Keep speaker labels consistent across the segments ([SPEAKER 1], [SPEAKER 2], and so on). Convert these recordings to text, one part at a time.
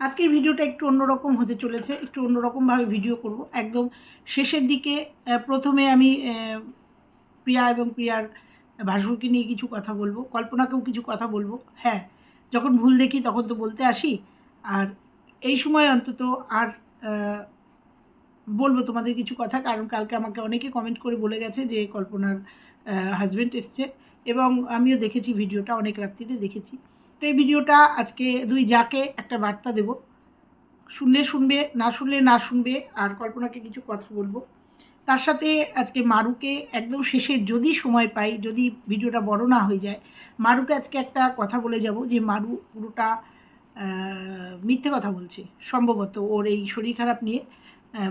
[SPEAKER 1] আজকের ভিডিওটা একটু অন্যরকম হতে চলেছে, একটু অন্যরকমভাবে ভিডিও করব। একদম শেষের দিকে প্রথমে আমি প্রিয়া এবং প্রিয়ার ভাসুরকে নিয়ে কিছু কথা বলব, কল্পনাকেও কিছু কথা বলব। হ্যাঁ যখন ভুল দেখি তখন তো বলতে আসি। আর এই সময় অন্তত আর বলব তোমাদের কিছু কথা, কারণ কালকে আমাকে অনেকে কমেন্ট করে বলে গেছে যে কল্পনার হাজব্যান্ড এসছে। এবং আমিও দেখেছি ভিডিওটা, অনেক রাত্রিতে দেখেছি। তো এই ভিডিওটা আজকে দুই যাকে একটা বার্তা দেব। শুনলে শুনবে, না শুনলে না শুনবে, আর কল্পনাকে কিছু কথা বলব। তার সাথে আজকে মারুকে একদম শেষে যদি সময় পাই, যদি ভিডিওটা বড় না হয়ে যায়, মারুকে আজকে একটা কথা বলে যাব যে মারু পুরোটা মিথ্যে কথা বলছে, সম্ভবত ওর এই শরীর খারাপ নিয়ে।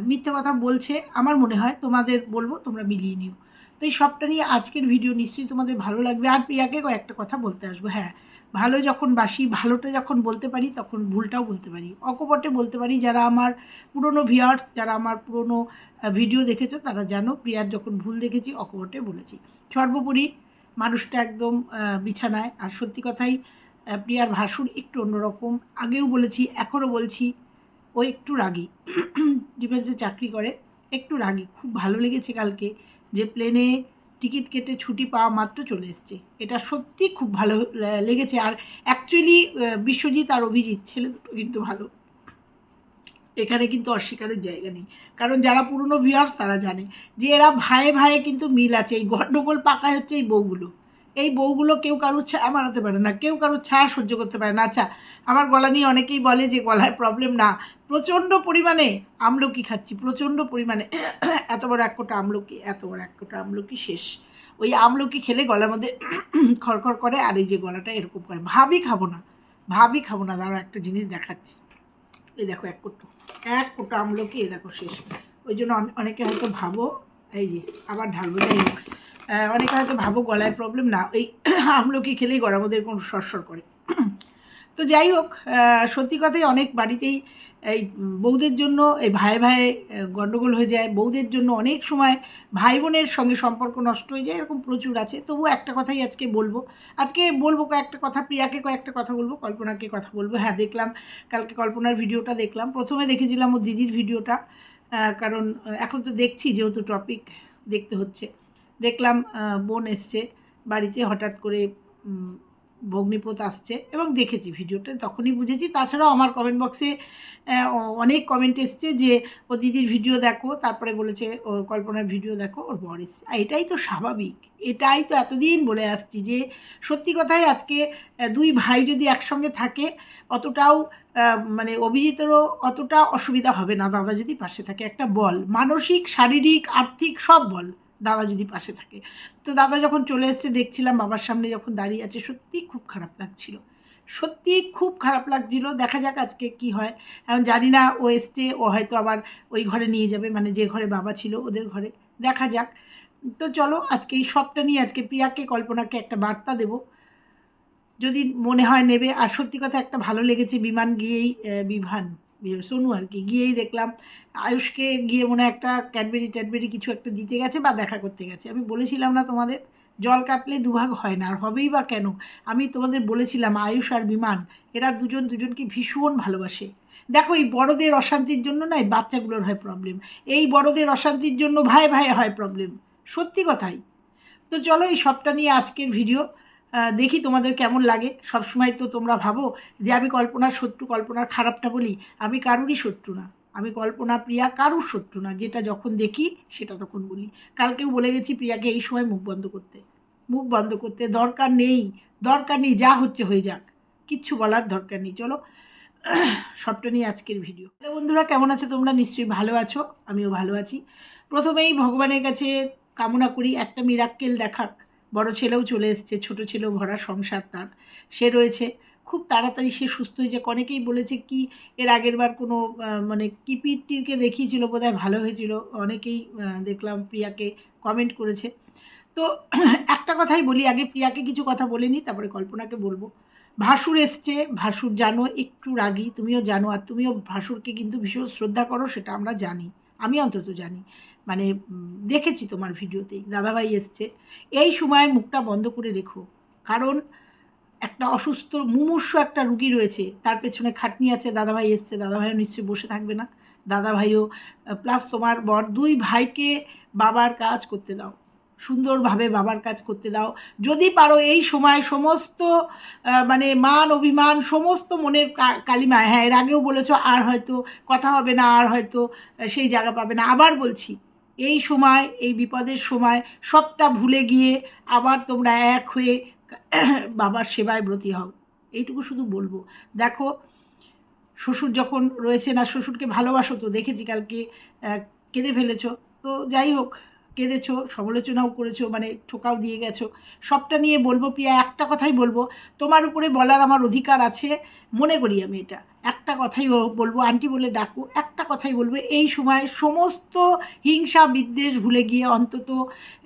[SPEAKER 1] মিথ্যে কথা বলছে, আমার মনে হয় তোমাদের বলব, তোমরা মিলিয়ে নিও। তো এই সবটা নিয়ে আজকের ভিডিও নিশ্চয়ই তোমাদের ভালো লাগবে। আর প্রিয়াকে কয়েকটা কথা বলতে আসব হ্যাঁ। ভালো যখন বাসি, ভালোটা যখন বলতে পারি, তখন ভুলটাও বলতে পারি। অকপটে বলতে পারি, যারা আমার পুরনো ভিউয়ার্স যারা আমার পুরনো ভিডিও দেখেছ, তারা জানো, প্রিয়ার যখন ভুল দেখেছি, অকপটে বলেছি। সর্বোপরি মানুষটা একদম বিছানায়। আর সত্যি কথাই প্রিয়ার ভাসুর একটু অন্যরকম। আগেও বলেছি, এখনও বলছি, ও একটু রাগী। ডিফেন্সে চাকরি করে, একটু রাগী। খুব ভালো লেগেছে কালকে যে প্লেনে টিকিট কেটে ছুটি পাওয়া মাত্র চলে এসছে। এটা সত্যি খুব ভালো লেগেছে। আর অ্যাকচুয়ালি বিশ্বজিৎ আর অভিজিৎ, ছেলে দুটো কিন্তু ভালো। এখানে কিন্তু অস্বীকারের জায়গা নেই। কারণ যারা পুরনো ভিউয়ার্স তারা জানে যে এরা ভাইয়ে ভাইয়ে কিন্তু মিল আছে। এই গণ্ডগোল পাকায় হচ্ছে এই বউগুলো। এই বউগুলো কেউ কারোর ছায়া মারাতে পারে না, কেউ কারোর ছায়া সহ্য করতে পারে না। আচ্ছা আমার গলা নিয়ে অনেকেই বলে যে গলায় প্রবলেম না। প্রচণ্ড পরিমাণে আমলকি খাচ্ছি, প্রচণ্ড পরিমাণে। এত বড় এক কোটা আমলকি, এত বড় এক কোটা আমলকি শেষ। ওই আমলকি খেলে গলার মধ্যে খড়খড় করে আর এই যে গলাটা এরকম করে। ভাবি খাব না ভাবি খাব না। দাঁড়া একটা জিনিস দেখাচ্ছি। এই দেখো, এক কোটো এক কোটো আমলকি, এই দেখো শেষ। ওই জন্য অনেকে হয়তো ভাবো, এই যে আবার ঢালবো, যাই হোক। অনেকে হয়তো ভাবো গলায় প্রবলেম না, এই আমলকি খেলেই গলার মধ্যে কোনো সরসর করে। তো যাই হোক সত্যি কথাই অনেক বাড়িতেই এই বউদের জন্য, এই ভাই ভাই গণ্ডগোল হয়ে যায়। বউদের জন্য অনেক সময় ভাই বোনের সঙ্গে সম্পর্ক নষ্ট হয়ে যায়, এরকম প্রচুর আছে। তবু একটা কথাই আজকে বলব। আজকে বলব কয়েকটা কথা, প্রিয়াকে কয়েকটা কথা বলব, কল্পনাকে কথা বলব। হ্যাঁ দেখলাম, কালকে কল্পনার ভিডিওটা দেখলাম। প্রথমে দেখেছিলাম ও দিদির ভিডিওটা কারণ এখন তো দেখছি যেহেতু টপিক দেখতে হচ্ছে। দেখলাম বোন এসছে বাড়িতে হঠাৎ করে ভগ্নিপথ আসছে এবং দেখেছি ভিডিওটা, তখনই বুঝেছি। তাছাড়াও আমার কমেন্ট বক্সে অনেক কমেন্ট এসছে যে, ও দিদির ভিডিও দেখো, তারপরে বলেছে ওর কল্পনার ভিডিও দেখো, ওর বর এসছে। এটাই তো স্বাভাবিক। এটাই তো এতদিন বলে আসছি যে, সত্যি কথাই আজকে দুই ভাই যদি একসঙ্গে থাকে, অতটাও মানে অভিজিতেরও অতটা অসুবিধা হবে না। দাদা যদি পাশে থাকে, একটা বল। মানসিক, শারীরিক, আর্থিক সব বল। দাদা যদি পাশে থাকে। তো দাদা যখন চলে এসছে দেখছিলাম বাবার সামনে যখন দাঁড়িয়ে আছে সত্যিই খুব খারাপ লাগছিল। সত্যি খুব খারাপ লাগছিল। দেখা যাক আজকে কি হয়। এখন জানি না ও এসছে ও হয়তো আবার ওই ঘরে নিয়ে যাবে মানে যে ঘরে বাবা ছিল ওদের ঘরে। দেখা যাক। তো চলো আজকে এই সবটা নিয়ে আজকে প্রিয়াকে কল্পনাকে একটা বার্তা দেব। যদি মনে হয় নেবে। আর সত্যি কথা একটা ভালো লেগেছে বিমান গিয়েই আহ, বিভান বি- সোনু আর কি গিয়েই দেখলাম, আয়ুষকে গিয়ে মনে একটা ক্যাডবেরি ট্যাডবেরি কিছু একটা দিতে গেছে বা দেখা করতে গেছে। আমি বলেছিলাম না তোমাদের, জল কাটলে দুভাগ হয় না, আর হবেই বা কেন? আমি তোমাদের বলেছিলাম, আয়ুষ আর বিমান, এরা দুজন দুজনকে ভীষণ ভালোবাসে। দেখো, এই বড়দের অশান্তির জন্য না এই বাচ্চাগুলোর হয় প্রবলেম এই বড়দের অশান্তির জন্য ভাই ভাই হয় প্রবলেম সত্যি কথাই। তো চলো এই সবটা নিয়ে আজকের ভিডিও দেখি তোমাদের কেমন লাগে। সবসময় তো তোমরা ভাবো যে আমি কল্পনার শত্রু, কল্পনার খারাপটা বলি। আমি কারুরই শত্রু না। আমি কল্পনা প্রিয়া কারুর শত্রু না। যেটা যখন দেখি, সেটা তখন বলি। কালকেও বলে গেছি প্রিয়াকে এই সময় মুখ বন্ধ করতে। মুখ বন্ধ করতে দরকার নেই। দরকার নেই, যা হচ্ছে হয়ে যাক। কিচ্ছু বলার দরকার নেই। চলো, সবটা নিয়ে আজকের ভিডিও হ্যালো বন্ধুরা, কেমন আছো তোমরা? নিশ্চয়ই ভালো আছো। আমিও ভালো আছি। প্রথমেই ভগবানের কাছে কামনা করি একটা মিরাক্কেল দেখাক। বড় ছেলেও চলে এসছে, ছোট ছেলেও ভরা সংসার তার। সে রয়েছে। খুব তাড়াতাড়ি সে সুস্থ হয়ে অনেকেই বলেছে কি, এর আগের বার কোনো মানে কিপিটিকে দেখিয়েছিল, বোধহয় ভালো হয়েছিল। অনেকেই দেখলাম প্রিয়াকে কমেন্ট করেছে। তো একটা কথাই বলি, আগে প্রিয়াকে কিছু কথা বলে নিই তারপরে কল্পনাকে বলব। ভাসুর এসছে, ভাসুর জানো, একটু রাগী, তুমিও জানো, আর তুমিও ভাসুরকে কিন্তু ভীষণ শ্রদ্ধা করো, সেটা আমরা জানি। আমি অন্তত জানি। মানে দেখেছি তোমার ভিডিওতেই, দাদাভাই এসছে। এই সময় মুখটা বন্ধ করে রেখো, কারণ একটা অসুস্থ, মুমূর্ষ একটা রুগী রয়েছে, তার পেছনে খাটনি আছে, দাদাভাই এসছে, দাদাভাইও নিশ্চয়ই বসে থাকবে না। দাদাভাইও প্লাস তোমার বর, দুই ভাইকে বাবার কাজ করতে দাও, সুন্দরভাবে বাবার কাজ করতে দাও। যদি পারো এই সময় সমস্ত মানে মান, অভিমান, সমস্ত মনের কা- কালিমায় হ্যাঁ এর আগেও বলেছ, আর হয়তো কথা হবে না, আর হয়তো সেই জায়গা পাবে না। আবার বলছি এই সময়, এই বিপদের সময় সবটা ভুলে গিয়ে আবার তোমরা এক হয়ে বাবার সেবায় ব্রতী হও। এইটুকু শুধু বলব। দেখো, শ্বশুর যখন রয়েছে না, শ্বশুরকে ভালোবাসো তো, দেখেছি কালকে কেঁদে ফেলেছ। তো যাই হোক কেঁদেছো, সমালোচনাও করেছ মানে ঠোকাও দিয়ে গেছো। সবটা নিয়ে বলব প্রিয়া, একটা কথাই বলব, তোমার উপরে বলার আমার অধিকার আছে, মনে করি আমি এটা। একটা কথাই বলব, আন্টি বলে ডাকো, একটা কথাই বলব, এই সময় সমস্ত হিংসা বিদ্বেষ ভুলে গিয়ে অন্তত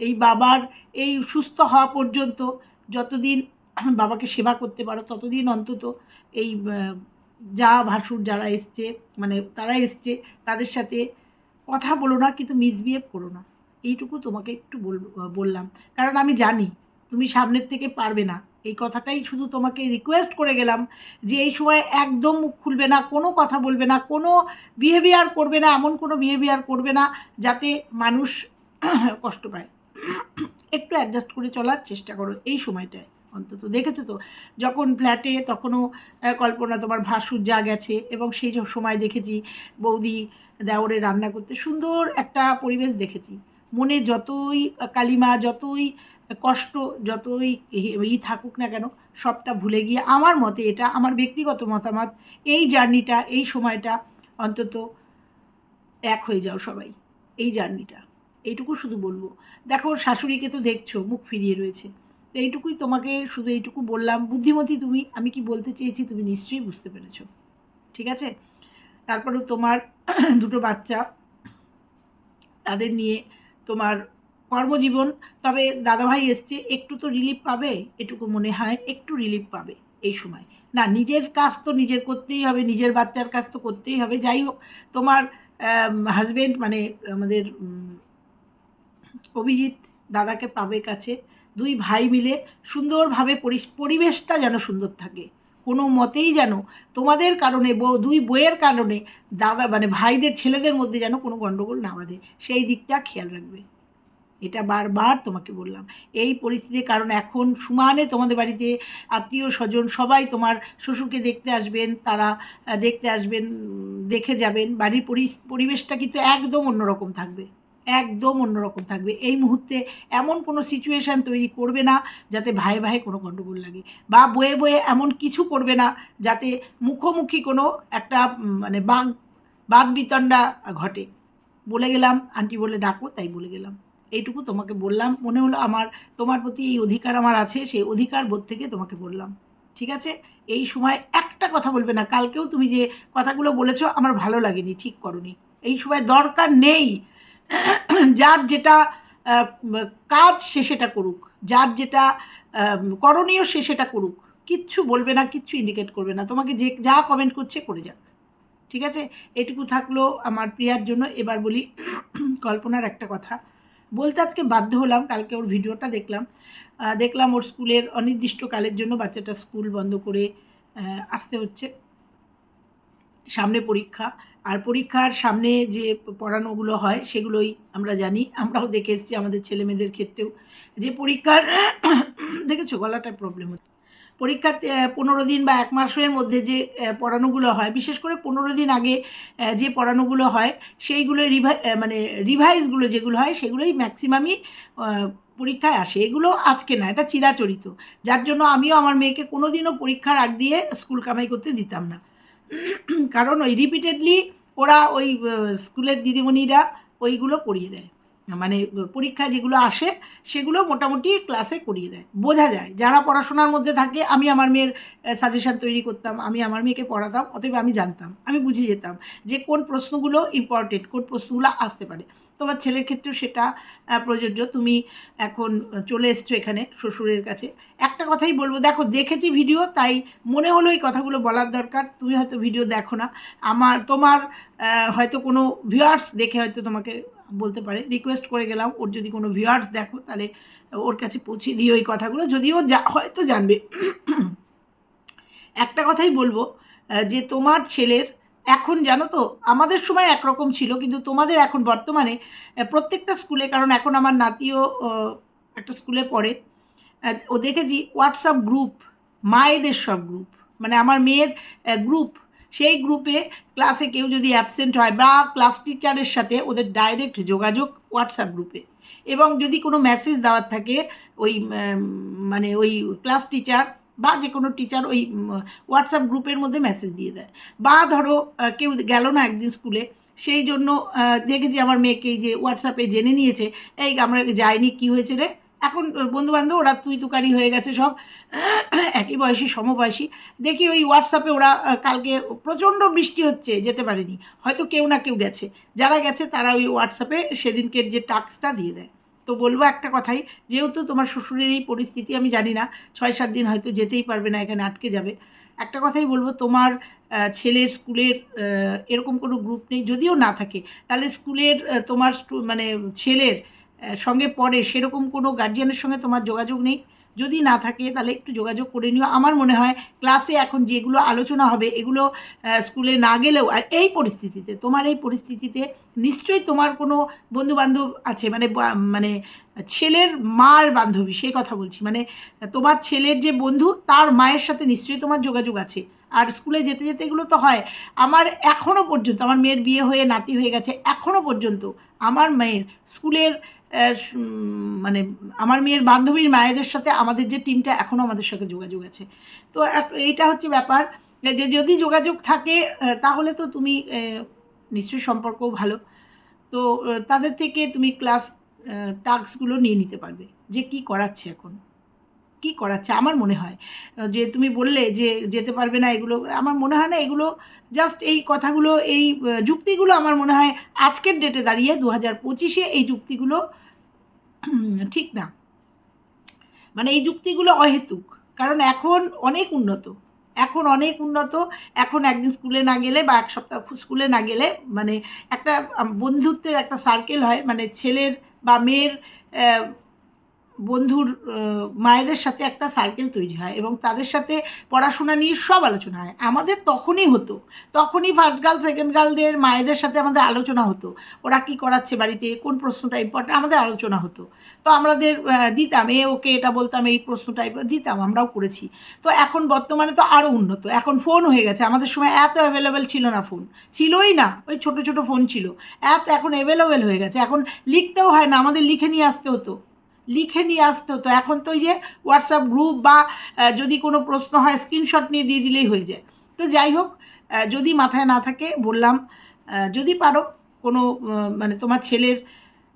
[SPEAKER 1] এই বাবার এই সুস্থ হওয়া পর্যন্ত যতদিন বাবাকে সেবা করতে পারো, ততদিন অন্তত এই যা ভাসুর যারা এসছে মানে তারা এসছে, তাদের সাথে কথা বলো না, কিন্তু মিসবিহেভ করো না। এইটুকু তোমাকে একটু বললাম। কারণ আমি জানি, তুমি সামনের থেকে পারবে না। এই কথাটাই শুধু তোমাকে রিকোয়েস্ট করে গেলাম যে এই সময় একদম মুখ খুলবে না, কোনো কথা বলবে না, কোনো বিহেভিয়ার করবে না, এমন কোনো বিহেভিয়ার করবে না, যাতে মানুষ কষ্ট পায়। একটু অ্যাডজাস্ট করে চলার চেষ্টা করো এই সময়টায়। অন্তত দেখেছ তো, যখন ফ্ল্যাটে তখনও কল্পনা তোমার ভাসুর যা গেছে এবং সেই সময় দেখেছি বৌদি দেওরে রান্না করতে সুন্দর একটা পরিবেশ দেখেছি। মনে যতই কালিমা, যতই কষ্ট, যতই ই থাকুক না কেন, সবটা ভুলে গিয়ে আমার মতে এটা, আমার ব্যক্তিগত মতামত, এই জার্নিটা, এই সময়টা অন্তত এক হয়ে যাও সবাই, এই জার্নিটা। এইটুকু শুধু বলব। দেখো, শাশুড়িকে তো দেখছ, মুখ ফিরিয়ে রয়েছে। তো এইটুকুই তোমাকে শুধু এইটুকু বললাম। বুদ্ধিমতী তুমি, আমি কি বলতে চেয়েছি তুমি নিশ্চয়ই বুঝতে পেরেছ। ঠিক আছে? তারপরেও তোমার দুটো বাচ্চা, তাদের নিয়ে তোমার কর্মজীবন, তবে দাদাভাই এসছে, একটু তো রিলিফ পাবে, এটুকু মনে হয়, একটু রিলিফ পাবে এই সময়। না, নিজের কাজ তো নিজের করতেই হবে, নিজের বাচ্চার কাজ তো করতেই হবে। যাই হোক, তোমার হাজবেন্ড মানে আমাদের অভিজিৎ দাদাকে পাবে কাছে। দুই ভাই মিলে সুন্দরভাবে পরিবেশটা যেন সুন্দর থাকে। কোনো মতেই যেন তোমাদের কারণে দুই বইয়ের কারণে দাদা মানে ভাইদের ছেলেদের মধ্যে যেন কোনো গণ্ডগোল না বাঁধে। সেই দিকটা খেয়াল রাখবে। এটা বারবার তোমাকে বললাম। এই পরিস্থিতির কারণ এখন সমানে তোমাদের বাড়িতে আত্মীয় স্বজন সবাই তোমার শ্বশুরকে দেখতে আসবেন, তারা দেখতে আসবেন দেখে যাবেন। বাড়ির পরি- পরিবেশটা কিন্তু একদম অন্যরকম থাকবে। একদম অন্যরকম থাকবে। এই মুহূর্তে এমন কোনো সিচুয়েশান তৈরি করবে না যাতে ভাই ভাই কোনো গণ্ডগোল লাগে বা বয়ে বয়ে এমন কিছু করবে না যাতে মুখোমুখি কোনো একটা মানে বাঘ বাদ বিতণ্ডা ঘটে। বলে গেলাম, আন্টি বলে ডাকো, তাই বলে গেলাম। এইটুকু তোমাকে বললাম। মনে হলো আমার, তোমার প্রতি এই অধিকার আমার আছে, সেই অধিকার বোধ থেকে তোমাকে বললাম। ঠিক আছে? এই সময় একটা কথা বলবে না। কালকেও তুমি যে কথাগুলো বলেছ, আমার ভালো লাগেনি, ঠিক করনি। এই সময় দরকার নেই যার যেটা কাজ সে সেটা করুক, যার যেটা করণীয় সে সেটা করুক, কিচ্ছু বলবে না, কিচ্ছু ইন্ডিকেট করবে না। তোমাকে যে, যা কমেন্ট করছে করে যাক। ঠিক আছে? এটুকু থাকল আমার প্রিয়ার জন্য। এবার বলি কল্পনার একটা কথা। বলতে আজকে বাধ্য হলাম, কালকে ওর ভিডিওটা দেখলাম। দেখলাম ওর স্কুলের অনির্দিষ্টকালের জন্য বাচ্চাটা স্কুল বন্ধ করে আসতে হচ্ছে। সামনে পরীক্ষা। আর পরীক্ষার সামনে যে পড়ানোগুলো হয়, সেগুলোই আমরা জানি। আমরাও দেখে এসেছি আমাদের ছেলে মেয়েদের ক্ষেত্রেও যে পরীক্ষার দেখেছ গলাটার প্রবলেম হচ্ছে। পরীক্ষার পনেরো দিন বা এক মাসের মধ্যে যে পড়ানোগুলো হয়, বিশেষ করে পনেরো দিন আগে যে পড়ানোগুলো হয়, সেইগুলো রিভাই মানে রিভাইসগুলো যেগুলো হয়, সেগুলোই ম্যাক্সিমামই পরীক্ষায় আসে। এগুলো আজকে না, এটা চিরাচরিত। যার জন্য আমিও আমার মেয়েকে কোনো দিনও পরীক্ষার আগ দিয়ে স্কুল কামাই করতে দিতাম না। কারণ ওই রিপিটেডলি ওরা ওই স্কুলের দিদিমণিরা ওইগুলো করিয়ে দেয়। মানে পরীক্ষা যেগুলো আসে সেগুলো মোটামুটি ক্লাসে করিয়ে দেয়। বোঝা যায়, যারা পড়াশোনার মধ্যে থাকে, আমি আমার মেয়ের সাজেশান তৈরি করতাম, আমি আমার মেয়েকে পড়াতাম, অতএব আমি জানতাম, আমি বুঝে যেতাম যে কোন প্রশ্নগুলো ইম্পর্টেন্ট কোন প্রশ্নগুলো আসতে পারে। তোমার ছেলের ক্ষেত্রেও সেটা প্রযোজ্য। তুমি এখন চলে এসছো এখানে শ্বশুরের কাছে। একটা কথাই বলব, দেখো দেখেছি ভিডিও তাই মনে হলো এই কথাগুলো বলার দরকার। তুমি হয়তো ভিডিও দেখো না। আমার, তোমার হয়তো কোনো ভিউয়ার্স দেখে হয়তো তোমাকে বলতে পারে। রিকোয়েস্ট করে গেলাম, ওর যদি কোনো ভিউয়ার্স দেখো, তাহলে ওর কাছে পৌঁছে দিও এই কথাগুলো। যদিও যা, হয়তো জানবে। একটা কথাই বলব যে তোমার ছেলের এখন জানো তো, আমাদের সময় একরকম ছিল, কিন্তু তোমাদের এখন বর্তমানে প্রত্যেকটা স্কুলে, কারণ এখন আমার নাতিও একটা স্কুলে পড়ে ও দেখেছি হোয়াটসঅ্যাপ গ্রুপ মায়েদের সব গ্রুপ মানে আমার মেয়ের গ্রুপ সেই গ্রুপে ক্লাসে কেউ যদি অ্যাবসেন্ট হয়, বা ক্লাস টিচারের সাথে ওদের ডাইরেক্ট যোগাযোগ হোয়াটসঅ্যাপ গ্রুপে এবং যদি কোনো মেসেজ দেওয়ার থাকে, ওই মানে ওই ক্লাস টিচার বা যে কোনো টিচার ওই হোয়াটসঅ্যাপ গ্রুপের মধ্যে মেসেজ দিয়ে দেয়। বা ধরো কেউ গেল না একদিন স্কুলে সেই জন্য দেখেছি আমার মেয়েকে যে হোয়াটসঅ্যাপে জেনে নিয়েছে, এই আমরা যাইনি, কি হয়েছে রে? এখন বন্ধুবান্ধব, ওরা তুই তুকারি হয়ে গেছে সব, একই বয়সী, সমবয়সী। দেখি ওই হোয়াটসঅ্যাপে ওরা কালকে প্রচণ্ড বৃষ্টি হচ্ছে, যেতে পারেনি। হয়তো কেউ না কেউ গেছে। যারা গেছে, তারা ওই হোয়াটসঅ্যাপে সেদিনকের যে টাস্কটা দিয়ে দেয়। তো বলব একটা কথাই, যেহেতু তোমার শ্বশুরের এই পরিস্থিতি আমি জানি না, ছয় সাত দিন হয়তো যেতেই পারবে না, এখানে আটকে যাবে। একটা কথাই বলব, তোমার ছেলের স্কুলের এরকম কোনো গ্রুপ নেই, যদিও না থাকে, তাহলে স্কুলের তোমার মানে ছেলের সঙ্গে পড়ে, সেরকম কোনো গার্জিয়ানের সঙ্গে তোমার যোগাযোগ নেই। যদি না থাকে, তাহলে একটু যোগাযোগ করে নিও। আমার মনে হয় ক্লাসে এখন যেগুলো আলোচনা হবে, এগুলো স্কুলে না গেলেও আর এই পরিস্থিতিতে, তোমার এই পরিস্থিতিতে নিশ্চয়ই তোমার কোনো বন্ধুবান্ধব আছে মানে মানে ছেলের মার বান্ধবী সে কথা বলছি। মানে তোমার ছেলের যে বন্ধু, তার মায়ের সাথে নিশ্চয়ই তোমার যোগাযোগ আছে। আর স্কুলে যেতে যেতে এগুলো তো হয়। আমার এখনও পর্যন্ত, আমার মেয়ের বিয়ে হয়ে নাতি হয়ে গেছে এখনও পর্যন্ত আমার মেয়ের স্কুলের মানে আমার মেয়ের বান্ধবীর মায়েদের সাথে আমাদের যে টিমটা এখনও আমাদের সাথে যোগাযোগ আছে। তো এইটা হচ্ছে ব্যাপার যে যদি যোগাযোগ থাকে তাহলে তো তুমি নিশ্চয়ই সম্পর্কও ভালো। তো তাদের থেকে তুমি ক্লাস টাস্কগুলো নিয়ে নিতে পারবে যে কি করাচ্ছে এখন। কি করাচ্ছে? আমার মনে হয় যে তুমি বললে যে যেতে পারবে না এগুলো, আমার মনে হয় না এগুলো জাস্ট এই কথাগুলো, এই যুক্তিগুলো আমার মনে হয় আজকের ডেটে দাঁড়িয়ে দু হাজার পঁচিশে এই যুক্তিগুলো ঠিক না। মানে এই যুক্তিগুলো অহেতুক, কারণ এখন অনেক উন্নত, এখন অনেক উন্নত, এখন একদিন স্কুলে না গেলে বা এক সপ্তাহ স্কুলে না গেলে মানে একটা বন্ধুত্বের একটা সার্কেল হয় মানে ছেলের বা মেয়ের বন্ধুর মায়েদের সাথে একটা সার্কেল তৈরি হয় এবং তাদের সাথে পড়াশোনা নিয়ে সব আলোচনা হয়। আমাদের তখনই হতো, তখনই ফার্স্ট গার্ল সেকেন্ড গার্লদের মায়েদের সাথে আমাদের আলোচনা হতো। ওরা কি করাচ্ছে বাড়িতে, কোন প্রশ্নটা ইম্পর্টেন্ট আমাদের আলোচনা হতো। তো আমাদের দিতাম, এ, ওকে এটা বলতাম, এই প্রশ্নটা দিতাম, আমরাও করেছি। তো এখন বর্তমানে তো আরও উন্নত। এখন ফোন হয়ে গেছে। আমাদের সময় এত অ্যাভেলেবেল ছিল না ফোন ছিলই না, ওই ছোট ছোট ফোন ছিল। এত এখন অ্যাভেলেবেল হয়ে গেছে। এখন লিখতেও হয় না, আমাদের লিখে নিয়ে আসতে হতো। লিখে নিয়ে আসতে। হতো এখন তো ওই যে হোয়াটসঅ্যাপ গ্রুপ বা যদি কোনো প্রশ্ন হয় স্ক্রিনশট নিয়ে দিয়ে দিলেই হয়ে যায়। তো যাই হোক যদি মাথায় না থাকে বললাম যদি পারো কোনো মানে তোমার ছেলের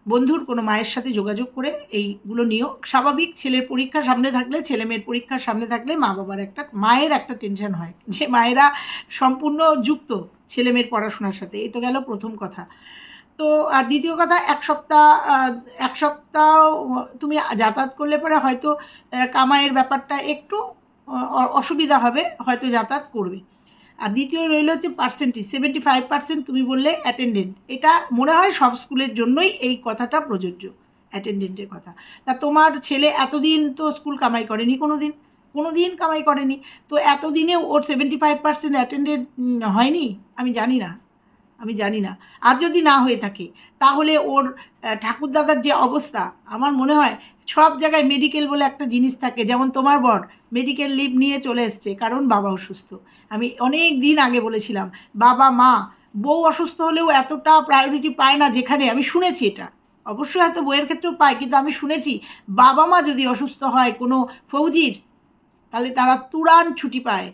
[SPEAKER 1] বন্ধুর কোনো মায়ের সাথে যোগাযোগ করে এইগুলো নিয়েও স্বাভাবিক ছেলের পরীক্ষা সামনে থাকলে, ছেলে মেয়ের পরীক্ষার সামনে থাকলে মা বাবার একটা, মায়ের একটা টেনশন হয় যে মায়েরা সম্পূর্ণ যুক্ত ছেলে মেয়ের পড়াশোনার সাথে। এই তো গেল প্রথম কথা। তো, আর দ্বিতীয় কথা, এক সপ্তাহ এক সপ্তাহ তুমি যাতায়াত করলে পরে হয়তো কামাইয়ের ব্যাপারটা একটু অসুবিধা হবে, হয়তো যাতায়াত করবে। আর দ্বিতীয় রইল হচ্ছে পার্সেন্টেজ সেভেন্টি ফাইভ পার্সেন্ট তুমি বললে অ্যাটেন্ডেন্ট এটা মনে হয় সব স্কুলের জন্যই এই কথাটা প্রযোজ্য অ্যাটেন্ডেন্টের কথা। তা তোমার ছেলে এতদিন তো স্কুল কামাই করেনি কোনো দিন কোনো দিন কামাই করেনি। তো এতদিনে ওর সেভেন্টি ফাইভ পার্সেন্ট অ্যাটেন্ডেন্ট হয়নি? আমি জানি না। আমি জানি না। আর যদি না হয়ে থাকে, তাহলে ওর ঠাকুরদাদার যে অবস্থা, আমার মনে হয় সব জায়গায় মেডিকেল বলে একটা জিনিস থাকে, যেমন তোমার বর মেডিকেল লিভ নিয়ে চলে এসছে, কারণ বাবা অসুস্থ। আমি অনেক দিন আগে বলেছিলাম, বাবা, মা, বউ অসুস্থ হলেও এতটা প্রায়োরিটি পায় না যেখানে, আমি শুনেছি এটা। অবশ্যই হয়তো বইয়ের ক্ষেত্রেও পায়, কিন্তু আমি শুনেছি বাবা মা যদি অসুস্থ হয় কোনো ফৌজির, তাহলে তারা তুরান ছুটি পায়।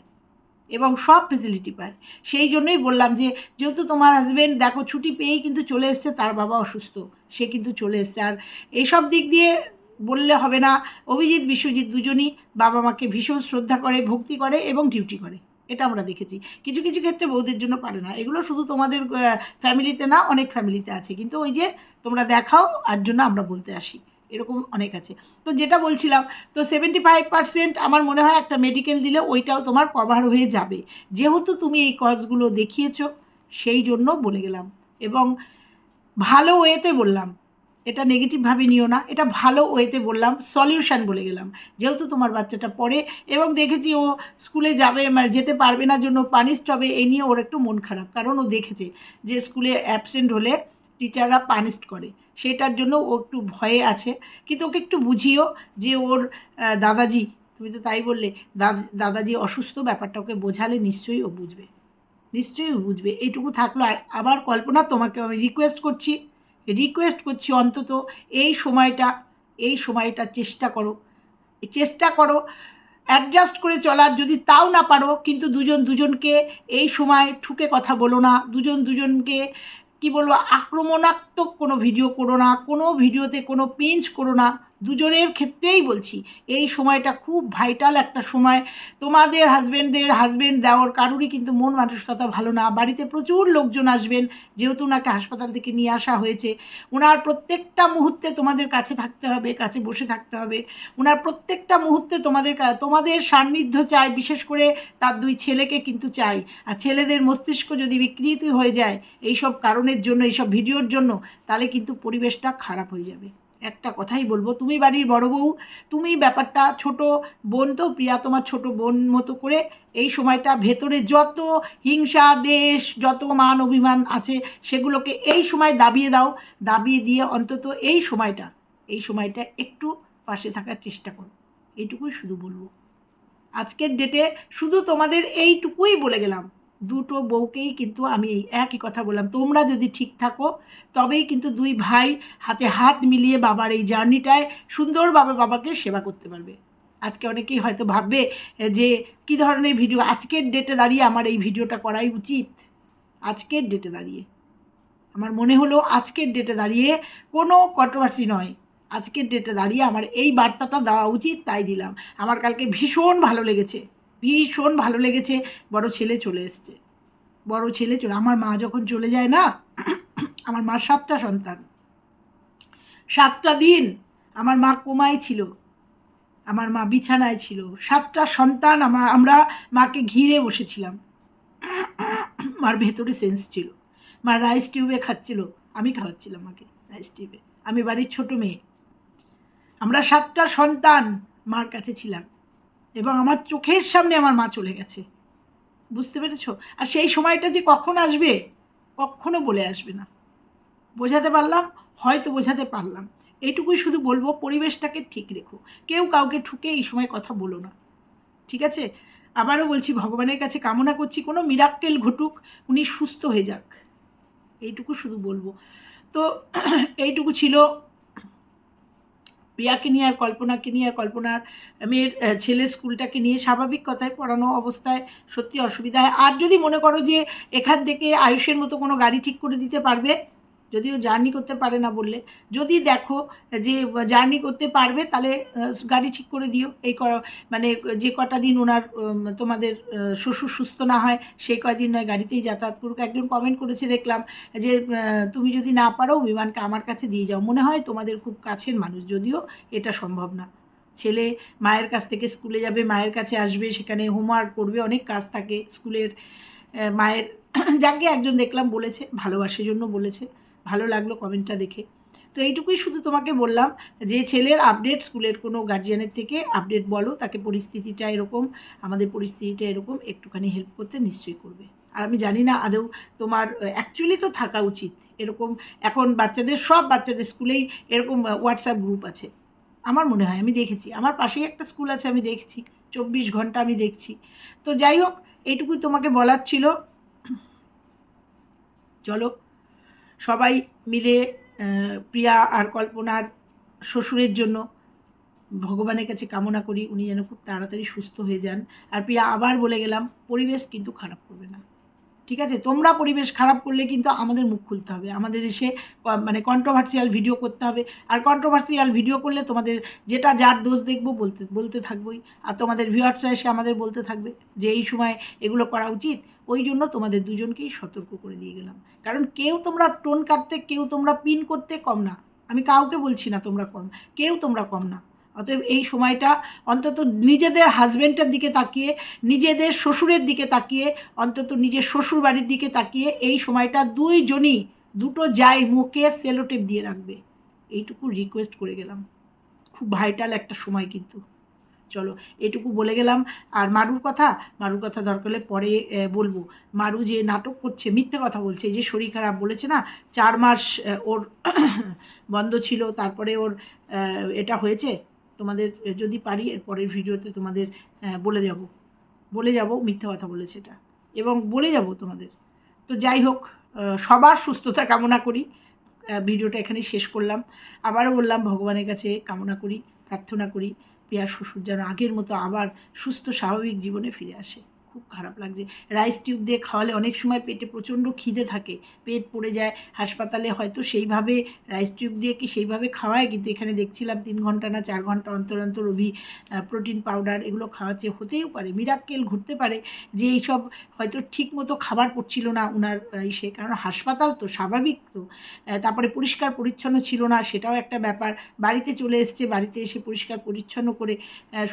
[SPEAKER 1] এবং সব ফেসিলিটি পায়। সেই জন্যই বললাম যে, যেহেতু তোমার হাজবেন্ড দেখো ছুটি পেয়েই কিন্তু চলে এসছে, তার বাবা অসুস্থ, সে কিন্তু চলে এসছে। আর এইসব দিক দিয়ে বললে হবে না, অভিজিৎ, বিশ্বজিৎ দুজনই বাবা মাকে ভীষণ শ্রদ্ধা করে, ভক্তি করে এবং ডিউটি করে। এটা আমরা দেখেছি। কিছু কিছু ক্ষেত্রে বউদের জন্য পারে না। এগুলো শুধু তোমাদের ফ্যামিলিতে না, অনেক ফ্যামিলিতে আছে। কিন্তু ওই যে তোমরা দেখাও, আর জন্য আমরা বলতে আসি। এরকম অনেক আছে। তো যেটা বলছিলাম, তো সেভেন্টি ফাইভ পার্সেন্ট আমার মনে হয় একটা মেডিকেল দিলে ওইটাও তোমার কভার হয়ে যাবে। যেহেতু তুমি এই কজগুলো দেখিয়েছো, সেই জন্য বলে গেলাম। এবং ভালো ওয়েতে বললাম, এটা নেগেটিভভাবে নিও না, এটা ভালো ওয়েতে বললাম সলিউশন বলে গেলাম। যেহেতু তোমার বাচ্চাটা পড়ে, এবং দেখেছি ও স্কুলে যাবে যেতে পারবে না, জন্য পানিশড হবে এই নিয়ে ওর একটু মন খারাপ। কারণ ও দেখেছে যে স্কুলে অ্যাবসেন্ট হলে টিচাররা পানিশড করে। সেটার জন্য ও একটু ভয়ে আছে। কিন্তু ওকে একটু বুঝিও যে ওর দাদাজি, তুমি তো তাই বললে, দাদ- দাদাজি অসুস্থ, ব্যাপারটা ওকে বোঝালে নিশ্চয়ই ও বুঝবে। নিশ্চয়ই বুঝবে। এইটুকু থাকল। আর আবার কল্পনা, তোমাকে আমি রিকোয়েস্ট করছি রিকোয়েস্ট করছি অন্তত এই সময়টা এই সময়টা চেষ্টা করো। চেষ্টা করো অ্যাডজাস্ট করে চলার। যদি তাও না পারো, কিন্তু দুজন দুজনকে এই সময় ঠুকে কথা বলো না। দুজন দুজনকে কি বলব আক্রমণাত্মক কোনো ভিডিও করো না কোনো ভিডিওতে কোনো পেঞ্চ করো না। দুজনের ক্ষেত্রেই বলছি, এই সময়টা খুব ভাইটাল একটা সময়। তোমাদের হাজব্যান্ডদের হাজব্যান্ড দেওয়ার কারোরই কিন্তু মন মানসিকতা ভালো না। বাড়িতে প্রচুর লোকজন আসবেন, যেহেতু ওনাকে হাসপাতাল থেকে নিয়ে আসা হয়েছে। ওনার প্রত্যেকটা মুহূর্তে তোমাদের কাছে থাকতে হবে, কাছে বসে থাকতে হবে। ওনার প্রত্যেকটা মুহূর্তে তোমাদের তোমাদের সান্নিধ্য চাই, বিশেষ করে তার দুই ছেলেকে কিন্তু চাই। আর ছেলেদের মস্তিষ্ক যদি বিকৃত হয়ে যায় এই সব কারণের জন্য, এইসব ভিডিওর জন্য, তাহলে কিন্তু পরিবেশটা খারাপ হয়ে যাবে। একটা কথাই বলব, তুমি বাড়ির বড় বউ, তুমি ব্যাপারটা ছোট বোন তো, প্রিয়া তোমার ছোট বোন মতো করে এই সময়টা ভেতরে যত হিংসা, দেশ, যত মান, অভিমান আছে সেগুলোকে এই সময় দাবিয়ে দাও, দাবিয়ে দিয়ে অন্তত এই সময়টা এই সময়টা একটু পাশে থাকার চেষ্টা করো। এইটুকুই শুধু বলব। আজকের ডেটে শুধু তোমাদের এইটুকুই বলে গেলাম। দুটো বউকেই কিন্তু আমি একই কথা বললাম। তোমরা যদি ঠিক থাকো, তবেই কিন্তু দুই ভাই হাতে হাত মিলিয়ে বাবার এই জার্নিটায় সুন্দরভাবে বাবাকে সেবা করতে পারবে। আজকে অনেকেই হয়তো ভাববে যে, কি ধরনের ভিডিও? আজকের ডেটে দাঁড়িয়ে আমার এই ভিডিওটা করাই উচিত? আজকের ডেটে দাঁড়িয়ে। আমার মনে হলো আজকের ডেটে দাঁড়িয়ে কোনো কন্ট্রোভার্সি নয়। আজকের ডেটে দাঁড়িয়ে আমার এই বার্তাটা দেওয়া উচিত, তাই দিলাম। আমার কালকে ভীষণ ভালো লেগেছে। ভীষণ ভালো লেগেছে। বড় ছেলে চলে এসছে। বড় ছেলে চলে, আমার মা যখন চলে যায় না, আমার মার সাতটা সন্তান। সাতটা দিন আমার মা কোমায় ছিল। আমার মা বিছানায় ছিল। সাতটা সন্তান আমার, আমরা মাকে ঘিরে বসেছিলাম। মার ভেতরে সেন্স ছিল। মা রাইস টিউবে খাচ্ছিল। আমি খাওয়াচ্ছিলাম মাকে রাইস টিউবে আমি বাড়ির ছোট মেয়ে। আমরা সাতটা সন্তান মার কাছে ছিলাম। এবং আমার চোখের সামনে আমার মা চলে গেছে। বুঝতে পেরেছ? আর সেই সময়টা যে কখন আসবে, কখনো বলে আসবে না। বোঝাতে পারলাম? হয়তো বোঝাতে পারলাম। এইটুকুই শুধু বলব, পরিবেশটাকে ঠিক রেখো। কেউ কাউকে ঠুকে এই সময় কথা বলো না। ঠিক আছে? আবারও বলছি, ভগবানের কাছে কামনা করছি, কোনো মিরাক্কেল ঘটুক, উনি সুস্থ হয়ে যাক। এইটুকু শুধু বলব। তো, এইটুকু ছিল প্রিয়াকে নিয়ে আর কল্পনাকে নিয়ে আর কল্পনার মেয়ের ছেলে স্কুলটাকে নিয়ে স্বাভাবিক কথায় পড়ানো অবস্থায় সত্যি অসুবিধা হয়। আর যদি মনে করো যে এখান থেকে আয়ুষের মতো কোনো গাড়ি ঠিক করে দিতে পারবে যদিও জার্নি করতে পারে না বললে। যদি দেখো যে জার্নি করতে পারবে, তাহলে গাড়ি ঠিক করে দিও। এই মানে যে কটা দিন ওনার তোমাদের শ্বশুর সুস্থ না হয়, সেই কয়দিন নয় গাড়িতেই যাতায়াত করুক। একজন কমেন্ট করেছে দেখলাম যে তুমি যদি না পারো, বিমানকে আমার কাছে দিয়ে যাও। মনে হয় তোমাদের খুব কাছের মানুষ, যদিও এটা সম্ভব না। ছেলে মায়ের কাছ থেকে স্কুলে যাবে, মায়ের কাছে আসবে, সেখানে হোমওয়ার্ক করবে, অনেক কাজ থাকে স্কুলের মায়ের। যাকে একজন দেখলাম বলেছে, ভালোবাসার জন্য বলেছে। ভালো লাগল কমেন্টটা দেখে। তো এইটুকুই শুধু তোমাকে বললাম যে, ছেলের আপডেট স্কুলের কোনো গার্জিয়ানের থেকে আপডেট বলো, তাকে পরিস্থিতিটা এরকম, আমাদের পরিস্থিতিটা এরকম, একটুখানি হেল্প করতে নিশ্চয়ই করবে। আর আমি জানি না আদৌ তোমার অ্যাকচুয়ালি তো থাকা উচিত। এরকম এখন বাচ্চাদের, সব বাচ্চাদের স্কুলেই এরকম হোয়াটসঅ্যাপ গ্রুপ আছে। আমার মনে হয়, আমি দেখেছি। আমার পাশেই একটা স্কুল আছে, আমি দেখছি। চব্বিশ ঘণ্টা আমি দেখছি। তো যাই হোক, এইটুকুই তোমাকে বলার ছিল। চলো। সবাই মিলে প্রিয়া আর কল্পনার শ্বশুরের জন্য ভগবানের কাছে কামনা করি, উনি যেন খুব তাড়াতাড়ি সুস্থ হয়ে যান। আর প্রিয়া, আবার বলে গেলাম, পরিবেশ কিন্তু খারাপ করবে না। ঠিক আছে? তোমরা পরিবেশ খারাপ করলে কিন্তু আমাদের মুখ খুলতে হবে। আমাদের এসে মানে কন্ট্রোভার্সিয়াল ভিডিও করতে হবে। আর কন্ট্রোভার্সিয়াল ভিডিও করলে তোমাদের যেটা যার দোষ দেখব বলতে বলতে থাকবোই। আর তোমাদের ভিউয়ার্সরা এসে আমাদের বলতে থাকবে যে, এই সময় এগুলো করা উচিত। ওই জন্য তোমাদের দুজনকেই সতর্ক করে দিয়ে গেলাম। কারণ কেউ তোমরা টোন কাটতে, কেউ তোমরা পিন করতে কম না। আমি কাউকে বলছি না তোমরা কম, কেউ তোমরা কম না। অতএব এই সময়টা অন্তত নিজেদের হাজব্যান্ডের দিকে তাকিয়ে, নিজেদের শ্বশুরের দিকে তাকিয়ে, অন্তত নিজের শ্বশুর বাড়ির দিকে তাকিয়ে এই সময়টা দুইজনই দুটো যাই মুখে সেলোটেপ দিয়ে রাখবে। এইটুকু রিকোয়েস্ট করে গেলাম। খুব ভাইটাল একটা সময় কিন্তু। চলো, এটুকু বলে গেলাম। আর মারুর কথা মারুর কথা দরকার হলে পরে বলব। মারু যে নাটক করছে, মিথ্যে কথা বলছে যে শরীর খারাপ বলেছে না, চার মাস ওর বন্ধ ছিল, তারপরে ওর এটা হয়েছে, তোমাদের যদি পারি, এর পরের ভিডিওতে তোমাদের বলে যাব। বলে যাব, মিথ্যে কথা বলেছে এটা। এবং বলে যাব তোমাদের। তো যাই হোক সবার সুস্থতা কামনা করি। ভিডিওটা এখানেই শেষ করলাম। আবারও বললাম, ভগবানের কাছে কামনা করি, প্রার্থনা করি। পিয়ার শ্বশুর যেন আগের মতো আবার সুস্থ স্বাভাবিক জীবনে ফিরে আসে। খুব খারাপ লাগছে। রাইস টিউব দিয়ে খাওয়ালে অনেক সময় পেটে প্রচণ্ড খিদে থাকে। পেট পড়ে যায়, হাসপাতালে হয়তো সেইভাবে রাইস টিউব দিয়ে কি সেইভাবে খাওয়ায়? কিন্তু এখানে দেখছিলাম তিন ঘণ্টা না চার ঘণ্টা অন্তর অন্তর অভি প্রোটিন পাউডার এগুলো খাওয়াচ্ছে হতেও পারে মিরাক্কেল ঘুরতে পারে যে এইসব হয়তো ঠিক মতো খাবার পড়ছিল না ওনার ইসে। কারণ হাসপাতাল তো স্বাভাবিক তো। তারপরে পরিষ্কার পরিচ্ছন্ন ছিল না, সেটাও একটা ব্যাপার। বাড়িতে চলে এসছে, বাড়িতে এসে পরিষ্কার পরিচ্ছন্ন করে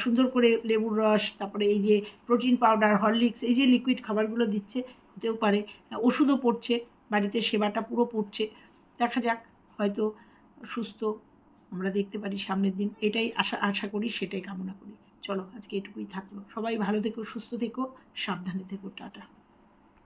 [SPEAKER 1] সুন্দর করে লেবুর রস, তারপরে এই যে প্রোটিন পাউডার হরলিক্স এই যে লিকুইড খাবারগুলো দিচ্ছে হতেও পারে, ওষুধও পড়ছে, বাড়িতে সেবাটা পুরো পড়ছে। দেখা যাক, হয়তো সুস্থ, আমরা দেখতে পারি সামনের দিন। এটাই আশা আশা করি, সেটাই কামনা করি। চলো, আজকে এটুকুই থাকল। সবাই ভালো থেকো, সুস্থ থেকো, সাবধানে থেকো, টাটা।